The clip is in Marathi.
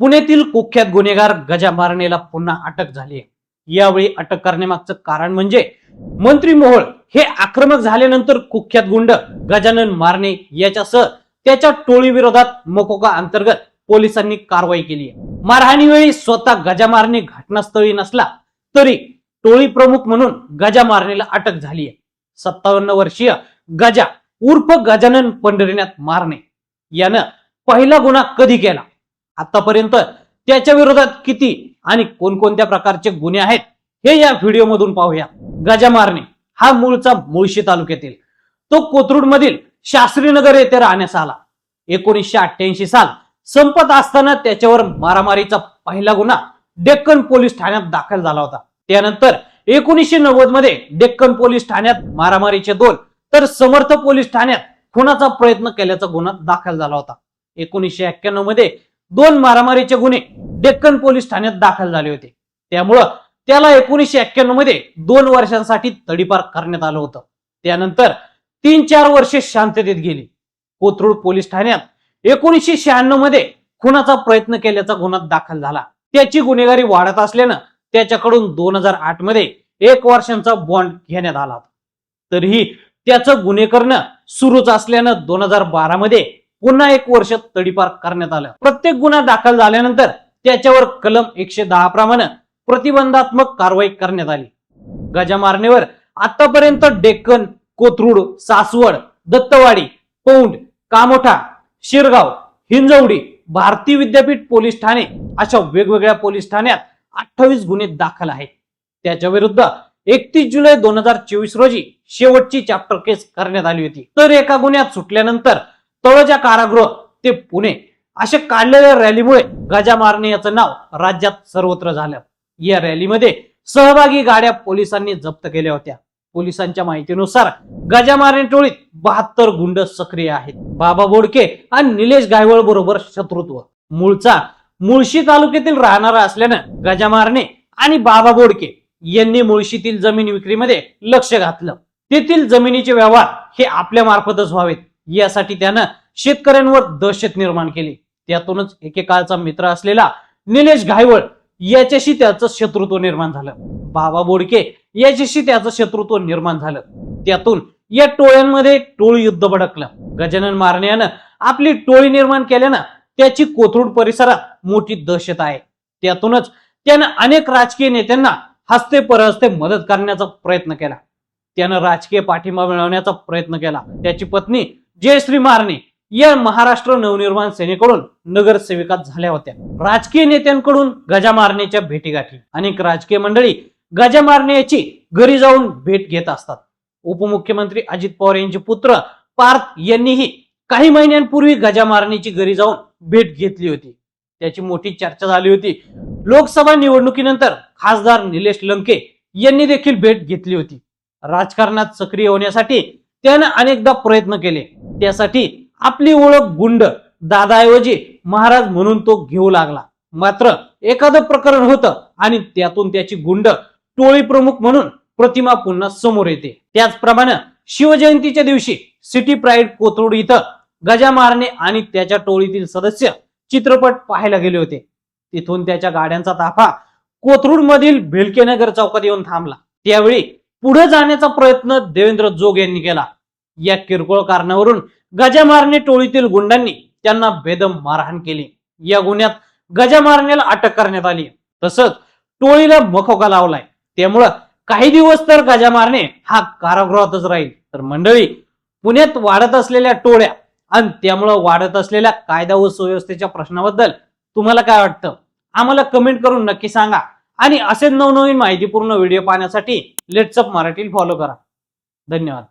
पुण्यातील कुख्यात गुन्हेगार गजा मारणेला पुन्हा अटक झाली आहे. यावेळी अटक करण्यामागचं कारण म्हणजे मंत्री मोहोळ हे आक्रमक झाल्यानंतर कुख्यात गुंड गजानन मारणे याच्यासह त्याच्या टोळी विरोधात मकोका अंतर्गत पोलिसांनी कारवाई केली आहे. मारहाणीवेळी स्वतः गजा मारणे घटनास्थळी नसला तरी टोळी प्रमुख म्हणून गजा मारणेला अटक झाली आहे. सत्तावन्न वर्षीय गजा उर्फ गजानन पंढरीनाथ मारणे. यानं पहिला गुन्हा कधी केला? आतापर्यंत त्याच्या विरोधात किती आणि कोणकोणत्या प्रकारचे गुन्हे आहेत हे या व्हिडिओमधून पाहूया. गजा मारणे हा मूळचा मुळशी तालुक्यातील तो कोथरूड मधील शास्त्रीनगर येथे राहण्यास आला. एकोणीसशे अठ्ठ्याऐंशी साल संपत असताना त्याच्यावर मारामारीचा पहिला गुन्हा डेक्कन पोलीस ठाण्यात दाखल झाला होता. त्यानंतर एकोणीसशे नव्वदमध्ये डेक्कन पोलीस ठाण्यात मारामारीचे दोन तर समर्थ पोलीस ठाण्यात खुनाचा प्रयत्न केल्याचा गुन्हा दाखल झाला होता. एकोणीसशे एक्क्याण्णवमध्ये दोन मारामारीचे गुन्हे डेक्कन पोलीस ठाण्यात दाखल झाले होते. त्यामुळं त्याला एकोणीसशे एक्क्याण्णवमध्ये दोन वर्षांसाठी तडीपार करण्यात आलं होतं. त्यानंतर तीन चार वर्षे शांततेत गेली. कोथरूड पोलीस ठाण्यात एकोणीसशे शहाण्णवमध्ये खुनाचा प्रयत्न केल्याचा गुन्हा दाखल झाला. त्याची गुन्हेगारी वाढत असल्यानं त्याच्याकडून दोन हजार आठमध्ये एक वर्षांचा बॉन्ड घेण्यात आला तरीही त्याचं गुन्हे करणं सुरूच असल्यानं दोन हजार बारा मध्ये पुन्हा एक वर्ष तडीपार करण्यात आलं. प्रत्येक गुन्हा दाखल झाल्यानंतर त्याच्यावर कलम एकशे दहा प्रमाणे प्रतिबंधात्मक कारवाई करण्यात आली. गजा मारणेवर आतापर्यंत डेक्कन कोथरूड सासवड दत्तवाडी पौंड कामोठा शिरगाव हिंजवडी भारतीय विद्यापीठ पोलीस ठाणे अशा वेगवेगळ्या पोलीस ठाण्यात अठ्ठावीस गुन्हे दाखल आहेत. त्याच्या विरुद्ध एकतीस जुलै दोन हजार चोवीस रोजी शेवटची चॅप्टर केस करण्यात आली होती. तर एका गुन्ह्यात सुटल्यानंतर तळोजा कारागृह ते पुणे अशा काढलेल्या रॅलीमुळे गजा मारणे याचं नाव राज्यात सर्वत्र झालं. या रॅलीमध्ये सहभागी गाड्या पोलिसांनी जप्त केल्या होत्या. पोलिसांच्या माहितीनुसार गजा मारणे टोळीत बहात्तर गुंड सक्रिय आहेत. बाबा बोडके आणि निलेश गायवळ बरोबर शत्रुत्व. मूळचा मुळशी तालुक्यातील राहणारा असल्यानं गजा मारणे आणि बाबा बोडके यांनी मुळशीतील जमीन विक्रीमध्ये लक्ष घातलं. तेथील जमिनीचे व्यवहार हे आपल्या मार्फतच व्हावेत. यासाठी त्यानं शेतकऱ्यांवर दहशत निर्माण केली. त्यातूनच एकेकाळचा मित्र असलेला निलेश घायवळ याच्याशी त्याचं शत्रुत्व निर्माण झालं. बाबा बोडके याच्याशी त्याचं शत्रुत्व निर्माण झालं. त्यातून या टोळ्यांमध्ये टोळ युद्ध भडकलं. गजानन मारण्यानं आपली टोळी निर्माण केल्यानं त्याची कोथरूड परिसरात मोठी दहशत आहे. त्यातूनच त्यानं अनेक राजकीय नेत्यांना हस्ते परहस्ते मदत करण्याचा प्रयत्न केला. त्यानं राजकीय पाठिंबा मिळवण्याचा प्रयत्न केला. त्याची पत्नी जयश्री मारणे या महाराष्ट्र नवनिर्माण सेनेकडून नगरसेविका झाल्या होत्या. राजकीय नेत्यांकडून गजा मारण्याच्या भेटीगाठी. अनेक राजकीय मंडळी गजा मारण्याची घरी जाऊन भेट घेत असतात. उपमुख्यमंत्री अजित पवार यांचे पुत्र पार्थ यांनीही काही महिन्यांपूर्वी गजा मारण्याची घरी जाऊन भेट घेतली होती. त्याची मोठी चर्चा झाली होती. लोकसभा निवडणुकीनंतर खासदार निलेश लंके यांनी देखील भेट घेतली होती. राजकारणात सक्रिय होण्यासाठी त्यानं अनेकदा प्रयत्न केले. त्यासाठी आपली ओळख गुंड दादाऐवजी महाराज म्हणून तो घेऊ लागला. मात्र एखादं प्रकरण होतं आणि त्यातून त्याची गुंड टोळी प्रमुख म्हणून प्रतिमा पुन्हा समोर येते. त्याचप्रमाणे शिवजयंतीच्या दिवशी सिटी प्राईड कोथरूड इथं गजा मारणे आणि त्याच्या टोळीतील सदस्य चित्रपट पाहायला गेले होते. तिथून त्याच्या गाड्यांचा ताफा कोथरूड मधील भिलकेनगर चौकात येऊन थांबला. त्यावेळी पुढे जाण्याचा प्रयत्न देवेंद्र जोग यांनी केला. या किरकोळ कारणावरून गजा मारणे टोळीतील गुंडांनी त्यांना बेदम मारहाण केली. या गुन्ह्यात गजा मारण्याला अटक करण्यात आली. तसंच टोळीला मखोका लावलाय. त्यामुळं काही दिवस तर गजा मारणे हा कारागृहातच राहील. तर मंडळी पुण्यात वाढत असलेल्या टोळ्या आणि त्यामुळं वाढत असलेल्या कायदा व सुव्यवस्थेच्या प्रश्नाबद्दल तुम्हाला काय वाटतं? आम्हाला कमेंट करून नक्की सांगा. आणि असेच नवनवीन माहितीपूर्ण व्हिडिओ पाहण्यासाठी लेट्सअप मराठी फॉलो करा. धन्यवाद.